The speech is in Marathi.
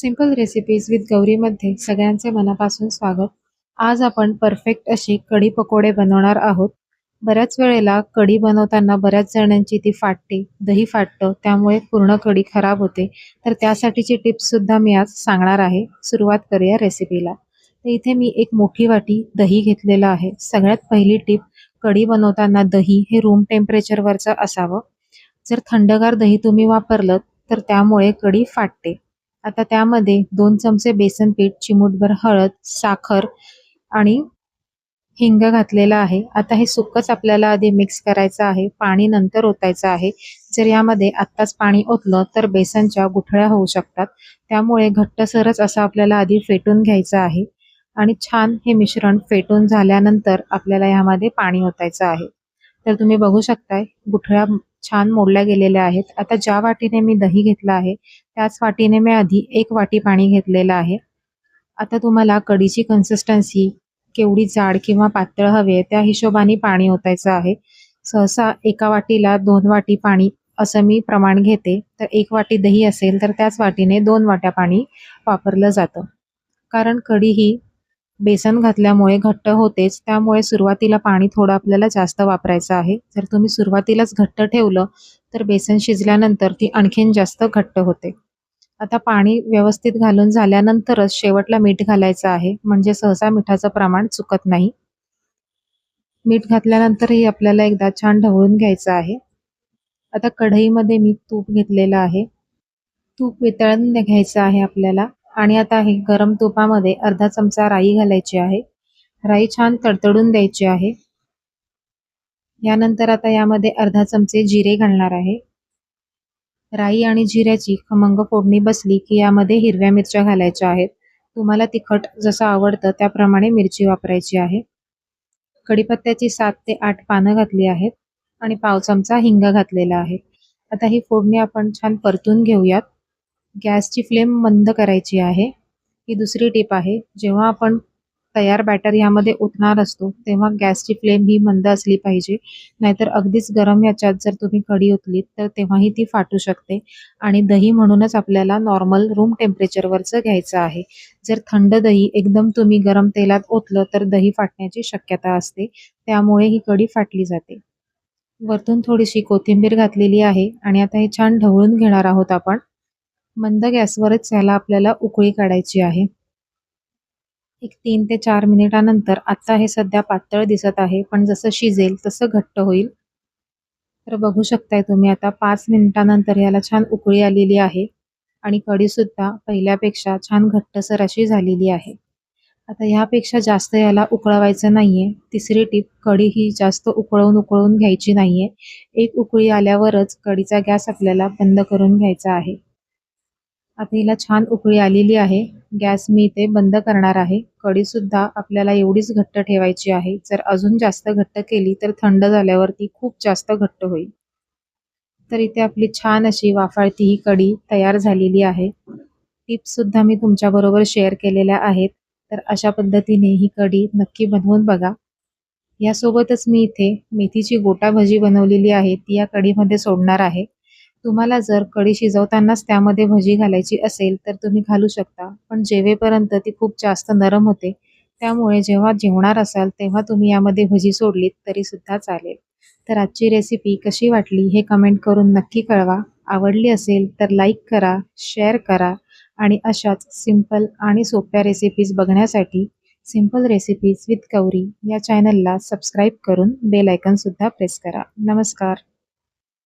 सिंपल रेसिपीज विथ गौरीमध्ये सगळ्यांचे मनापासून स्वागत. आज आपण परफेक्ट अशी कढी पकोडे बनवणार आहोत. बऱ्याच वेळेला कढी बनवताना बऱ्याच जणांची ती फाटते दही फाटतं त्यामुळे पूर्ण कढी खराब होते. तर त्यासाठीची टिप्ससुद्धा मी आज सांगणार आहे. सुरुवात करूया रेसिपीला तर इथे मी एक मोठी वाटी दही घेतलेलं आहे. सगळ्यात पहिली टिप कढी बनवताना दही हे रूम टेम्परेचरवरचं असावं. जर थंडगार दही तुम्ही वापरलं तर त्यामुळे कढी फाटते. आता त्यामध्ये दोन चमचे बेसन पीठ चिमूटभर हळद साखर आणि हिंग घातलेला आहे. आता हे सुकच आपल्याला आधी मिक्स करायचं आहे. पाणी नंतर ओतायचं आहे. जर यामध्ये आत्ताच पाणी ओतलं तर बेसनच्या गुठळ्या होऊ शकतात. त्यामुळे घट्टसरच असं आपल्याला आधी फेटून घ्यायचं आहे आणि छान हे मिश्रण फेटून झाल्यानंतर आपल्याला यामध्ये पाणी ओतायचं आहे. तर तुम्ही बघू शकताय गुठळ्या छान मोडल्या गेलेल्या आहेत. आता ज्या वाटीने मी दही घेतलं आहे त्याच वाटीने मी आधी एक वाटी पाणी घेतलेलं आहे. आता तुम्हाला कढीची कन्सिस्टन्सी केवढी जाड किंवा पातळ हवी आहे त्या हिशोबाने पाणी ओतायचं आहे. सहसा एका वाटीला दोन वाटी पाणी असं मी प्रमाण घेते. तर एक वाटी दही असेल तर त्याच वाटीने दोन वाट्या पाणी वापरलं जातं. कारण कढी ही बेसन घातल्यामुळे घट्ट होतेच. त्यामुळे सुरुवातीला पाणी थोडं आपल्याला जास्त वापरायचं आहे. जर तुम्ही सुरुवातीलाच घट्ट ठेवलं तर बेसन शिजल्यानंतर ती आणखीन जास्त घट्ट होते. आता पाणी व्यवस्थित घालून झाल्यानंतरच शेवटला मीठ घालायचं आहे. म्हणजे सहसा मिठाचं प्रमाण चुकत नाही. मीठ घातल्यानंतरही आपल्याला एकदा छान ढवळून घ्यायचं आहे. आता कढईमध्ये मी तूप घेतलेलं आहे. तूप वितळून घ्यायचं आहे आपल्याला. आणि आता हे गरम तुपामध्ये अर्धा चमचा राई घालायची आहे. राई छान तडतडून द्यायची आहे. यानंतर आता यामध्ये अर्धा चमचे जिरे घालणार आहे. राई आणि जिऱ्याची खमंग फोडणी बसली की यामध्ये हिरव्या मिरच्या घालायच्या आहेत. तुम्हाला तिखट जसं आवडतं त्याप्रमाणे मिरची वापरायची आहे. कढीपत्त्याची सात ते आठ पानं घातली आहेत आणि पाव चमचा हिंग घातलेला आहे. आता ही फोडणी आपण छान परतून घेऊयात. गॅसची फ्लेम मंद करायची आहे. ही दुसरी टीप आहे. जेव्हा आपण तयार बॅटर यामध्ये ओतणार असतो तेव्हा गॅसची फ्लेम ही मंद असली पाहिजे. नाहीतर अगदीच गरम याच्यात जर तुम्ही कढी ओतलीत तर तेव्हाही ती फाटू शकते. आणि दही म्हणूनच आपल्याला नॉर्मल रूम टेम्परेचरवरचं घ्यायचं आहे. जर थंड दही एकदम तुम्ही गरम तेलात ओतलं तर दही फाटण्याची शक्यता असते. त्यामुळे ही कढी फाटली जाते. वरतून थोडीशी कोथिंबीर घातलेली आहे आणि आता हे छान ढवळून घेणार आहोत आपण. मंद गॅसवरच ह्याला आपल्याला उकळी काढायची आहे. एक तीन ते चार मिनिटानंतर आता हे सध्या पातळ दिसत आहे पण जसं शिजेल तसं घट्ट होईल. तर बघू शकताय तुम्ही आता पाच मिनिटानंतर याला छान उकळी आलेली आहे आणि कढीसुद्धा पहिल्यापेक्षा छान घट्टसर अशी झालेली आहे. आता ह्यापेक्षा जास्त याला उकळवायचं नाहीये. तिसरी टीप कढी ही जास्त उकळवून उकळवून घ्यायची नाहीये. एक उकळी आल्यावरच कढीचा गॅस आपल्याला बंद करून घ्यायचा आहे. आता हिला छान उकळी आलेली आहे. गॅस मी इथे बंद करणार आहे. कढी सुद्धा आपल्याला एवढीच घट्ट ठेवायची आहे. जर अजून जास्त घट्ट केली तर थंड झाल्यावरती खूप जास्त घट्ट होईल. तर इथे आपली छान अशी वाफाळती ही कढी तयार झालेली आहे. टिप्स सुद्धा मी तुमच्या बरोबर शेअर केलेल्या आहेत. तर अशा पद्धतीने ही कढी नक्की बनवून बघा. यासोबतच मी इथे मेथीची गोटा भजी बनवलेली आहे. ती या कढीमध्ये सोडणार आहे. तुम्हाला जर कढी शिजवतानाच त्यामध्ये भजी घालायची असेल तर तुम्ही घालू शकता. पण जेवेपर्यंत ती खूप जास्त नरम होते त्यामुळे जेव्हा जेवणार असाल तेव्हा तुम्ही यामध्ये भजी सोडलीत तरी सुद्धा चालेल. तर आजची रेसिपी कशी वाटली हे कमेंट करून नक्की कळवा. आवडली असेल तर लाईक करा शेअर करा. आणि अशाच सिंपल आणि सोप्या रेसिपीज बघण्यासाठी सिंपल रेसिपीज विथ गौरी या चॅनलला सबस्क्राईब करून बेल आयकनसुद्धा प्रेस करा. नमस्कार.